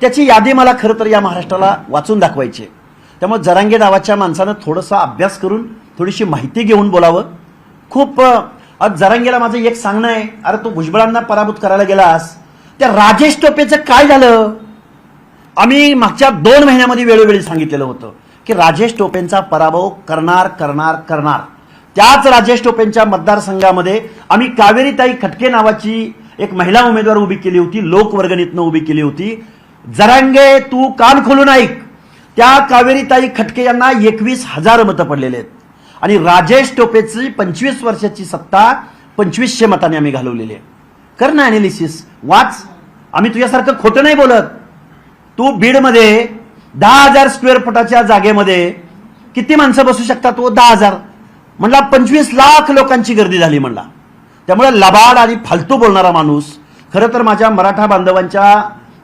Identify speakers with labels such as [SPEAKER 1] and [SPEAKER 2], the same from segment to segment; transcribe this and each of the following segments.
[SPEAKER 1] त्याची यादी मला खरं तर या महाराष्ट्राला वाचून दाखवायची आहे. त्यामुळे जरांगे नावाच्या माणसानं थोडासा अभ्यास करून थोडीशी माहिती घेऊन बोलावं. खूप आज जरांगेला माझं एक सांगणं आहे. अरे तू भुजबळांना पराभूत करायला गेलास. त्या राजेश टोपेचं काय झालं? आम्ही मागच्या दोन महिन्यामध्ये वेळोवेळी सांगितलेलं होतं की राजेश टोपेंचा पराभव करणार करणार करणार. त्याच राजेश टोपेंच्या मतदारसंघामध्ये आम्ही कावेरीताई खटके नावाची एक महिला उमेदवार उभी केली होती लोकवर्गणीतनं उभी केली होती. जरांगे तू कान खोलून ऐक. त्या कावेरीताई खटके यांना एकवीस हजार मतं पडलेले आहेत. आणि राजेश टोपेची पंचवीस वर्षाची सत्ता पंचवीसशे मताने आम्ही घालवलेली आहे. कर ना अनालिसिस वाच. आम्ही तुझ्यासारखं खोटं नाही बोलत. तू बीडमध्ये दहा हजार स्क्वेअर फुटाच्या जागेमध्ये किती माणसं बसू शकतात तो दहा हजार. म्हणला पंचवीस लाख लोकांची गर्दी झाली म्हणला. त्यामुळे लबाड आणि फालतू बोलणारा माणूस खरं तर माझ्या मराठा बांधवांच्या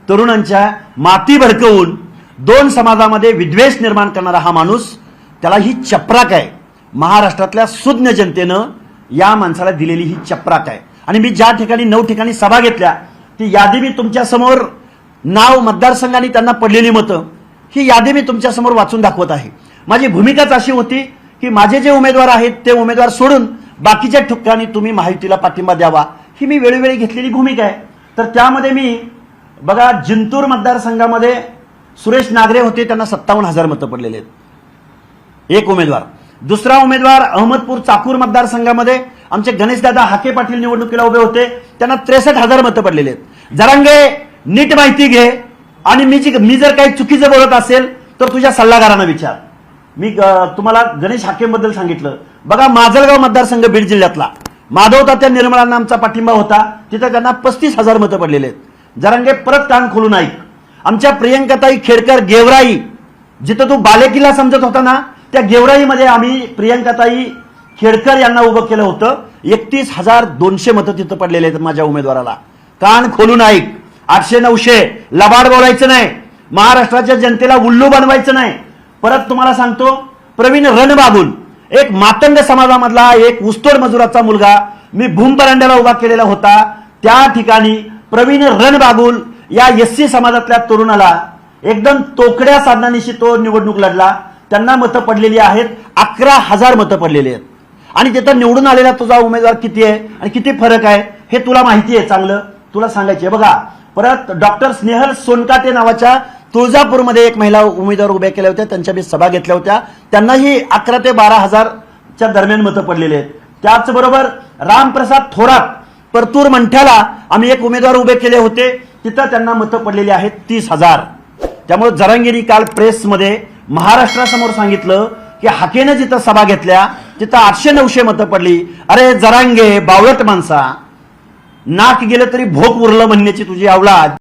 [SPEAKER 1] तरुणांच्या माती भडकवून दोन समाजामध्ये विद्वेष निर्माण करणारा हा माणूस त्याला ही चपराक आहे. महाराष्ट्रातल्या सुज्ञ जनतेनं या माणसाला दिलेली ही चपराक आहे. आणि मी ज्या ठिकाणी नऊ ठिकाणी सभा घेतल्या ती यादी मी तुमच्यासमोर नाव मतदारसंघाने त्यांना पडलेली मतं ही यादी मी तुमच्यासमोर वाचून दाखवत आहे. माझी भूमिकाच अशी होती की माझे जे उमेदवार आहेत ते उमेदवार सोडून बाकीच्या ठिकाणी तुम्ही माहितीला पाठिंबा द्यावा ही मी वेळोवेळी घेतलेली भूमिका आहे. तर त्यामध्ये मी बघा जिंतूर मतदारसंघामध्ये सुरेश नागरे होते त्यांना सत्तावन्न हजार मतं पडलेले आहेत. एक उमेदवार. दुसरा उमेदवार अहमदपूर चाकूर मतदारसंघामध्ये आमचे गणेशदादा हाके पाटील निवडणुकीला उभे होते त्यांना त्रेसष्ट हजार मतं पडलेले आहेत. जरांगे नीट माहिती घे आणि मी जी मी जर काही चुकीचं बोलत असेल तर तुझ्या सल्लागारांना विचार. मी तुम्हाला गणेश हाकेबद्दल सांगितलं. बघा माजलगाव मतदारसंघ बीड जिल्ह्यातला. माधव तात्या निर्मळांना आमचा पाठिंबा होता. तिथं त्यांना पस्तीस हजार मतं पडलेले आहेत. जरांगे परत कान खोलून ऐक. आमच्या प्रियंकाताई खेडकर गेवराई जिथं तू बालेकिल्ला समजत होता ना त्या गेवराईमध्ये आम्ही प्रियंकाताई खेडकर यांना उभं केलं होतं. एकतीस हजार दोनशे मतं तिथं पडलेले आहेत माझ्या उमेदवाराला. कान खोलून ऐक. आठशे नऊशे. लबाड बोलायचं नाही. महाराष्ट्राच्या जनतेला उल्लू बनवायचं नाही. परत तुम्हाला सांगतो प्रवीण रणबागुल एक मातंग समाजामधला एक उस्तोड मजुराचा मुलगा मी भूमपरांड्याला उभा केलेला होता. त्या ठिकाणी प्रवीण रणबाबूल या एस सी समाजातल्या तरुणाला एकदम तोकड्या साधनानिशी तो निवडणूक लढला. त्यांना मतं पडलेली आहेत. अकरा हजार मतं पडलेली आहेत. आणि तिथं निवडून आलेला तुझा उमेदवार किती आहे आणि किती फरक आहे हे तुला माहिती आहे चांगलं. तुला सांगायचे बघा परत डॉक्टर स्नेहल सोनकाटे नावाच्या तुळजापूरमध्ये एक महिला उमेदवार उभ्या केल्या होत्या. त्यांच्या मी सभा घेतल्या होत्या. त्यांनाही अकरा ते बारा हजारच्या दरम्यान मतं पडलेली आहेत. त्याचबरोबर रामप्रसाद थोरात परतूर मंठ्याला आम्ही एक उमेदवार उभे केले होते. तिथं त्यांना मतं पडलेली आहेत तीस हजार. त्यामुळे जरांगिरी काल प्रेसमध्ये महाराष्ट्रासमोर सांगितलं की हाकेनं जिथं सभा घेतल्या तिथं आठशे नऊशे मतं पडली. अरे जरांगे बावळट माणसा. नाक गेलं तरी भोक उरलं म्हणण्याची तुझी अवलाद